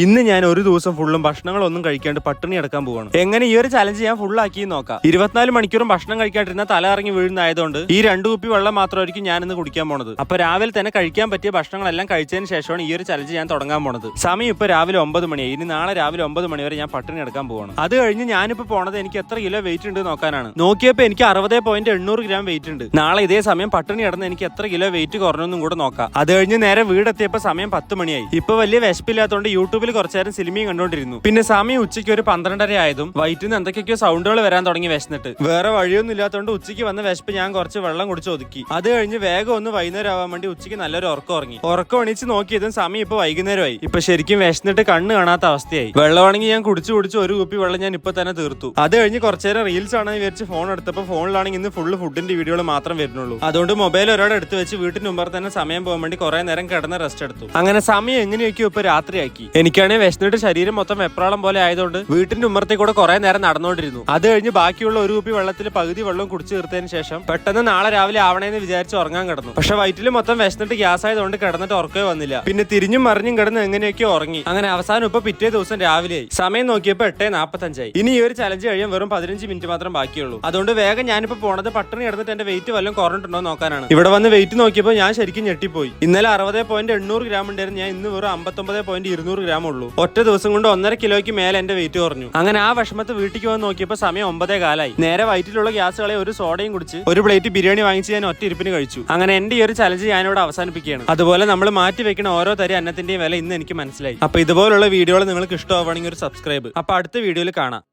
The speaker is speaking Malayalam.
ഇന്ന് ഞാൻ ഒരു ദിവസം ഫുള്ളും ഭക്ഷണങ്ങളൊന്നും കഴിക്കാണ്ട് പട്ടിണി അടക്കാൻ പോവാണ്. എങ്ങനെ ഈ ഒരു ചലഞ്ച് ഞാൻ ഫുൾ ആക്കി നോക്കാം. ഇരുപത്തിനാല് മണിക്കൂറും ഭക്ഷണം കഴിക്കാണ്ടിരുന്ന തല ഇറങ്ങി വീഴുന്നതായതുകൊണ്ട് ഈ രണ്ട് കുപ്പി വെള്ളം മാത്രമായിരിക്കും ഞാൻ ഇന്ന് കുടിക്കാൻ പോണത്. അപ്പൊ രാവിലെ തന്നെ കഴിക്കാൻ പറ്റിയ ഭക്ഷണങ്ങളെല്ലാം കഴിച്ചതിന് ശേഷമാണ് ഈ ഒരു ചലഞ്ച് ഞാൻ തുടങ്ങാൻ പോണത്. സമയം ഇപ്പൊ രാവിലെ ഒമ്പത് മണിയായി. ഇനി നാളെ രാവിലെ ഒമ്പത് മണി വരെ ഞാൻ പട്ടിണി എടുക്കാൻ പോവാണ്. അത് കഴിഞ്ഞ് ഞാനിപ്പോ പോണത് എനിക്ക് എത്ര കിലോ വെയിറ്റ് ഉണ്ട് നോക്കാനാണ്. നോക്കിയപ്പോ എനിക്ക് അറുപത് പോയിന്റ് എണ്ണൂറ് ഗ്രാം വെയിറ്റ് ഉണ്ട്. നാളെ ഇതേ സമയം പട്ടിണി കിടന്ന് എനിക്ക് എത്ര കിലോ വെയിറ്റ് കുറഞ്ഞൊന്നും കൂടെ നോക്കാം. അത് കഴിഞ്ഞ് നേരെ വീടെത്തിയപ്പോ സമയം പത്ത് മണിയായി. ഇപ്പൊ വലിയ വിശപ്പില്ലാത്തതുകൊണ്ട് യൂട്യൂബിൽ കുറച്ചു നേരം സിനിമയും കണ്ടുകൊണ്ടിരുന്നു. പിന്നെ സമയം ഉച്ചയ്ക്ക് ഒരു പന്ത്രണ്ടര ആയതും വയറ്റിൽ നിന്ന് എന്തൊക്കെയൊക്കെയോ സൗണ്ടുകൾ വരാൻ തുടങ്ങി വിശന്നിട്ട്. വേറെ വഴിയൊന്നും ഇല്ലാത്തതുകൊണ്ട് ഉച്ചയ്ക്ക് വന്ന വിശപ്പ് ഞാൻ കുറച്ച് വെള്ളം കുടിച്ച് ഒതുക്കി. അത് കഴിഞ്ഞ് വേഗം ഒന്ന് വൈകുന്നേരം ആവാൻ വേണ്ടി ഉച്ചയ്ക്ക് നല്ലൊരു ഉറക്കം ഉറങ്ങി. ഉറക്കം എണീച്ച് നോക്കിയതും സമയം ഇപ്പൊ വൈകുന്നേരമായി. ഇപ്പൊ ശരിക്കും വിശന്നിട്ട് കണ്ണ് കാണാത്ത അവസ്ഥയായി. വെള്ളമാണെങ്കിൽ ഞാൻ കുടിച്ചു കുടിച്ച് ഒരു കുപ്പി വെള്ളം ഞാൻ ഇപ്പൊ തന്നെ തീർത്തു. അത് കഴിഞ്ഞ് കുറച്ചേരം റീൽസ് ആണെന്ന് വിചാരിച്ച് ഫോൺ എടുത്തപ്പോൾ ഫോണിലാണെങ്കിൽ ഇന്ന് ഫുള്ള് ഫുഡിന്റെ വീഡിയോകൾ മാത്രം വരുന്നുള്ളൂ. അതുകൊണ്ട് മൊബൈൽ ഒരാടെ എടുത്ത് വെച്ച് വീട്ടിന് മുമ്പ് തന്നെ സമയം പോകാൻ വേണ്ടി കുറെ നേരം കിടന്ന് റെസ്റ്റ് എടുത്തു. അങ്ങനെ സമയം എങ്ങനെയൊക്കെയോ ഇപ്പൊ രാത്രിയാക്കി. എനിക്കാണെങ്കിൽ വിശന്നിട്ട് ശരീരം മൊത്തം വെപ്രാളം പോലെ ആയതുകൊണ്ട് വീട്ടിന്റെ ഉമ്മർത്തി കൂടെ കുറെ നേരം നടന്നുകൊണ്ടിരുന്നു. അത് കഴിഞ്ഞ് ബാക്കിയുള്ള ഒരു കുപ്പി വെള്ളത്തിൽ പകുതി വെള്ളം കുടിച്ചു തീർത്തതിന് ശേഷം പെട്ടെന്ന് നാളെ രാവിലെ ആവണേന്ന് വിചാരിച്ച് ഉറങ്ങാൻ കിടന്നു. പക്ഷെ വയറ്റിൽ മൊത്തം വിശന്നിട്ട് ഗ്യാസ് ആയതുകൊണ്ട് കിടന്നിട്ട് ഉറക്കേ വന്നില്ല. പിന്നെ തിരിഞ്ഞും മറിഞ്ഞും കിടന്ന് എങ്ങനെയൊക്കെയോ ഉറങ്ങി. അങ്ങനെ അവസാനം ഇപ്പൊ പിറ്റേ ദിവസം രാവിലെയായി. സമയം നോക്കിയപ്പോൾ എട്ടേ നാപ്പത്തഞ്ചായി. ഇനി ഈ ഒരു ചലഞ്ച് കഴിയാൻ വെറും പതിനഞ്ച് മിനിറ്റ് മാത്രം ബാക്കിയുള്ളൂ. അതുകൊണ്ട് വേഗം ഞാനിപ്പോ പോണത് പട്ടണി കിടന്നിട്ട് എന്റെ വെയിറ്റ് വല്ലതും കുറഞ്ഞിട്ടുണ്ടോ നോക്കാനാണ്. ഇവിടെ വന്ന് വെയിറ്റ് നോക്കിയപ്പോൾ ഞാൻ ശരിക്കും ഞെട്ടിപ്പോയി. ഇന്നലെ അറുപത് പോയിന്റ് എണ്ണൂറ് ഗ്രാം ഉണ്ടായിരുന്നു. ഞാൻ ഇന്ന് വെറും അമ്പത്തൊമ്പത് പോയിന്റ് ഇരുന്നൂറ് ഗ്രാം ഉള്ളൂ ഒറ്റ ദിവസം കൊണ്ട് ഒന്നര കിലോയ്ക്ക് മേലെ എന്റെ വെയിറ്റ് കുറഞ്ഞു. അങ്ങനെ ആ വിഷമത്ത് വീട്ടിൽ വന്ന് നോക്കിയപ്പോൾ സമയം ഒമ്പതേ കാലായി. നേരെ വയറ്റിലുള്ള ഗ്യാസുകളെ ഒരു സോഡയും കുടിച്ച് ഒരു പ്ലേറ്റ് ബിരിയാണി വാങ്ങിച്ച് ഞാൻ ഒറ്റ ഇരിപ്പിന് കഴിച്ചു. അങ്ങനെ എന്റെ ഈ ഒരു ചലഞ്ച് ഞാനിവിടെ അവസാനിപ്പിക്കുകയാണ്. അതുപോലെ നമ്മൾ മാറ്റി വെക്കുന്ന ഓരോ തരി അന്നത്തിന്റെയും വില ഇന്ന് എനിക്ക് മനസ്സിലായി. അപ്പൊ ഇതുപോലുള്ള വീഡിയോകൾ നിങ്ങൾക്ക് ഇഷ്ടമാവുകയാണെങ്കിൽ ഒരു സബ്സ്ക്രൈബ് അപ്പൊ അടുത്ത വീഡിയോയിൽ കാണാം.